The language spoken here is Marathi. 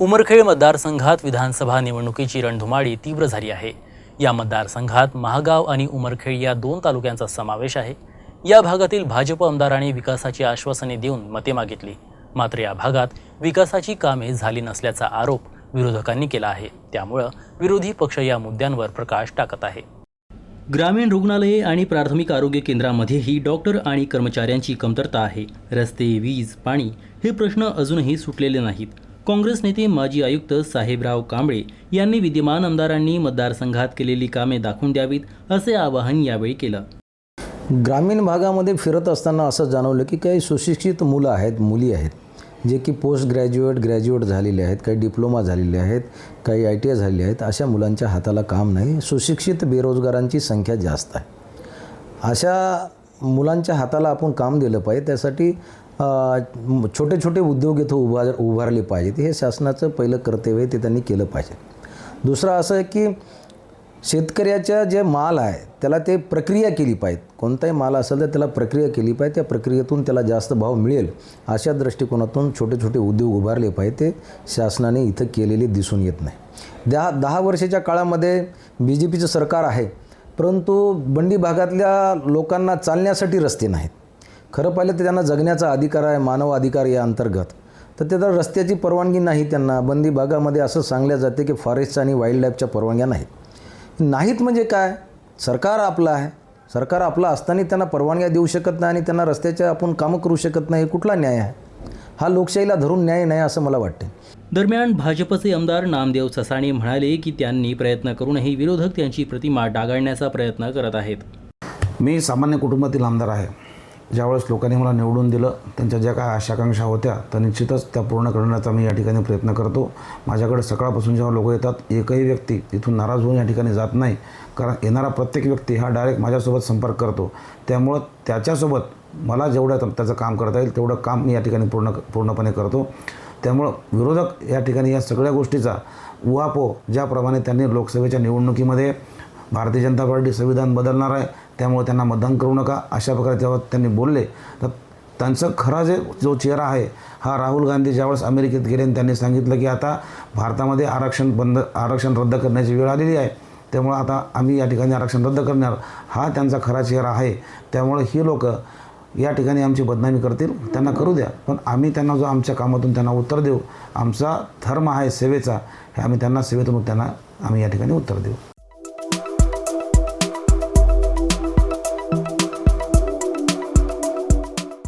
उमरखेड मतदारसंघात विधानसभा निवडणुकीची रणधुमाळी तीव्र झाली आहे. या मतदारसंघात महागाव आणि उमरखेड या दोन तालुक्यांचा समावेश आहे. या भागातील भाजप आमदारांनी विकासाची आश्वासने देऊन मते मागितली. मात्र या भागात विकासाची कामे झाली नसल्याचा आरोप विरोधकांनी केला आहे. त्यामुळं विरोधी पक्ष या मुद्द्यांवर प्रकाश टाकत आहे. ग्रामीण रुग्णालये आणि प्राथमिक आरोग्य केंद्रामध्येही डॉक्टर आणि कर्मचाऱ्यांची कमतरता आहे. रस्ते वीज पाणी हे प्रश्न अजूनही सुटलेले नाहीत. काँग्रेस नेते माजी आयुक्त साहेबराव कांबळे यांनी विद्यमान आमदारांनी मतदारसंघात केलेली कामे दाखवून द्यावीत असे आवाहन यावेळी केलं. ग्रामीण भागामध्ये फिरत असताना असं जाणवलं की काही सुशिक्षित मुलं आहेत मुली आहेत जे की पोस्ट ग्रॅज्युएट ग्रॅज्युएट झालेले आहेत काही डिप्लोमा झालेले आहेत काही आय टी आय झालेले आहेत अशा मुलांच्या हाताला काम नाही सुशिक्षित बेरोजगारांची संख्या जास्त आहे. अशा मुलांच्या हाताला आपण काम दिलं पाहिजे त्यासाठी छोटे छोटे उद्योग इथं उभार उभारले पाहिजेत. हे शासनाचं पहिलं कर्तव्य ते त्यांनी केलं पाहिजे. दुसरं असं आहे की शेतकऱ्याच्या जे माल आहे त्याला ते प्रक्रिया केली पाहिजे. कोणताही माल असेल तर त्याला प्रक्रिया केली पाहिजे. त्या प्रक्रियेतून त्याला जास्त भाव मिळेल अशा दृष्टिकोनातून छोटे छोटे उद्योग उभारले पाहिजे. ते शासनाने इथं केलेले दिसून येत नाही. दहा दहा वर्षाच्या काळामध्ये बी जे पीचं सरकार आहे परंतु बंडी भागातल्या लोकांना चालण्यासाठी रस्ते नाहीत. खरं पाहिलं तर त्यांना जगण्याचा अधिकार आहे मानव अधिकार या अंतर्गत. तर त्याला रस्त्याची परवानगी नाही त्यांना. बंदी भागामध्ये असं सांगल्या जाते की फॉरेस्टच्या आणि वाईल्ड लाईफच्या परवानग्या नाहीत. नाहीत म्हणजे काय? सरकार आपलं आहे. सरकार आपलं असताना त्यांना परवानग्या देऊ शकत नाही आणि त्यांना रस्त्याच्या आपण कामं करू शकत नाही हे कुठला न्याय आहे? हा लोकशाहीला धरून न्याय नाही असं मला वाटते दरम्यान भाजपचे आमदार नामदेव ससाणे म्हणाले की त्यांनी प्रयत्न करूनही विरोधक त्यांची प्रतिमा डागाळण्याचा प्रयत्न करत आहेत. मी सामान्य कुटुंबातील आमदार आहे. ज्यावेळेस लोकांनी मला निवडून दिलं त्यांच्या ज्या काय आशाकांक्षा होत्या तर निश्चितच त्या पूर्ण करण्याचा मी या ठिकाणी प्रयत्न करतो. माझ्याकडे सकाळपासून जेव्हा लोक येतात एकही व्यक्ती तिथून नाराज होऊन या ठिकाणी जात नाही. कारण येणारा प्रत्येक व्यक्ती हा डायरेक्ट माझ्यासोबत संपर्क करतो. त्यामुळं त्याच्यासोबत मला जेवढं त्याचं काम करता येईल तेवढं काम मी या ठिकाणी पूर्ण पूर्णपणे करतो. त्यामुळं विरोधक या ठिकाणी या सगळ्या गोष्टीचा उहापो ज्याप्रमाणे त्यांनी लोकसभेच्या निवडणुकीमध्ये भारतीय जनता पार्टी संविधान बदलणार आहे त्यामुळे त्यांना मतदान करू नका अशा प्रकारे जेव्हा त्यांनी बोलले तर त्यांचं खरा जे जो चेहरा आहे हा राहुल गांधी ज्यावेळेस अमेरिकेत गेले आणि त्यांनी सांगितलं की आता भारतामध्ये आरक्षण बंद आरक्षण रद्द करण्याची वेळ आलेली आहे त्यामुळं आता आम्ही या ठिकाणी आरक्षण रद्द करणार. हा त्यांचा खरा चेहरा आहे त्यामुळे ही लोक या ठिकाणी आमची बदनामी करतील त्यांना करू द्या. पण आम्ही त्यांना जो आमच्या कामातून त्यांना उत्तर देऊ आमचा धर्म आहे सेवेचा हे आम्ही त्यांना सेवेतून त्यांना आम्ही या ठिकाणी उत्तर देऊ.